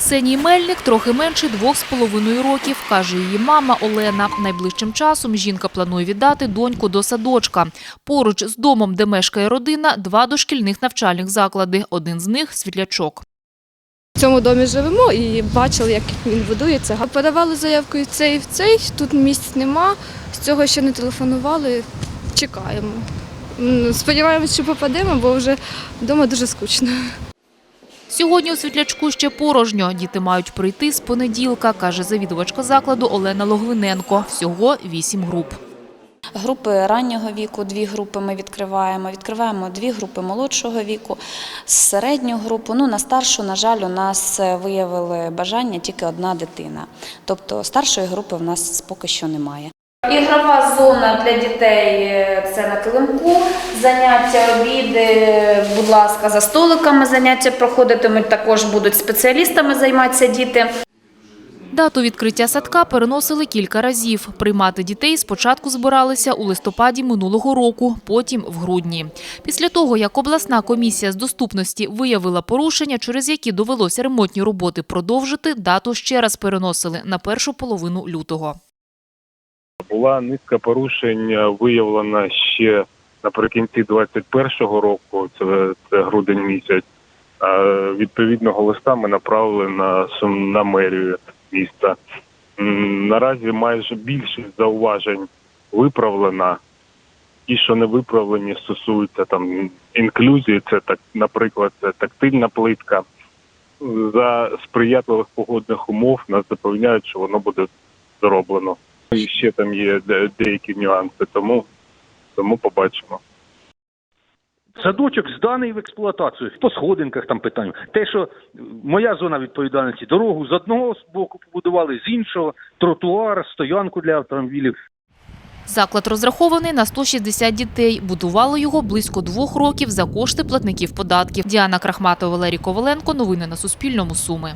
Ксенії Мельник трохи менше двох з половиною років, каже її мама Олена. Найближчим часом жінка планує віддати доньку до садочка. Поруч з домом, де мешкає родина, два дошкільних навчальних заклади. Один з них – світлячок. В цьому домі живемо і бачили, як він будується. Подавали заявку і цей, і в цей. Тут місць нема. З цього ще не телефонували. Чекаємо. Сподіваємось, що попадемо, бо вже вдома дуже скучно. Сьогодні у світлячку ще порожньо. Діти мають прийти з понеділка, каже завідувачка закладу Олена Логвиненко. Всього вісім груп. Групи раннього віку, дві групи ми відкриваємо. Відкриваємо дві групи молодшого віку, середню групу. Ну, на старшу, на жаль, у нас виявили бажання тільки одна дитина. Тобто старшої групи в нас поки що немає. Ігрова зона для дітей е, це на килимку. Заняття, обіди, будь ласка, за столиками заняття проходитимуть. Також будуть спеціалістами займатися діти. Дату відкриття садка переносили кілька разів. Приймати дітей спочатку збиралися у листопаді минулого року, потім в грудні. Після того, як обласна комісія з доступності виявила порушення, через які довелося ремонтні роботи продовжити, дату ще раз переносили на першу половину лютого. Була низка порушень е, виявлена ще наприкінці 21-го року, це, це грудень місяць. Відповідного листа ми направили на на мерію міста. Наразі майже більшість зауважень виправлена. Ті, що не виправлені, стосуються там інклюзії, це так, наприклад, це тактильна плитка. За сприятливих погодних умов нас запевняють, що воно буде зроблено. І ще там є деякі нюанси, тому, тому побачимо. Садочок зданий в експлуатацію по сходинках там питання. Те, що моя зона відповідальності дорогу з одного боку побудували, з іншого тротуар, стоянку для автомобілів. Заклад розрахований на 160 дітей. Будували його близько двох років за кошти платників податків. Діана Крахматова, Валерій Коваленко. Новини на Суспільному. Суми.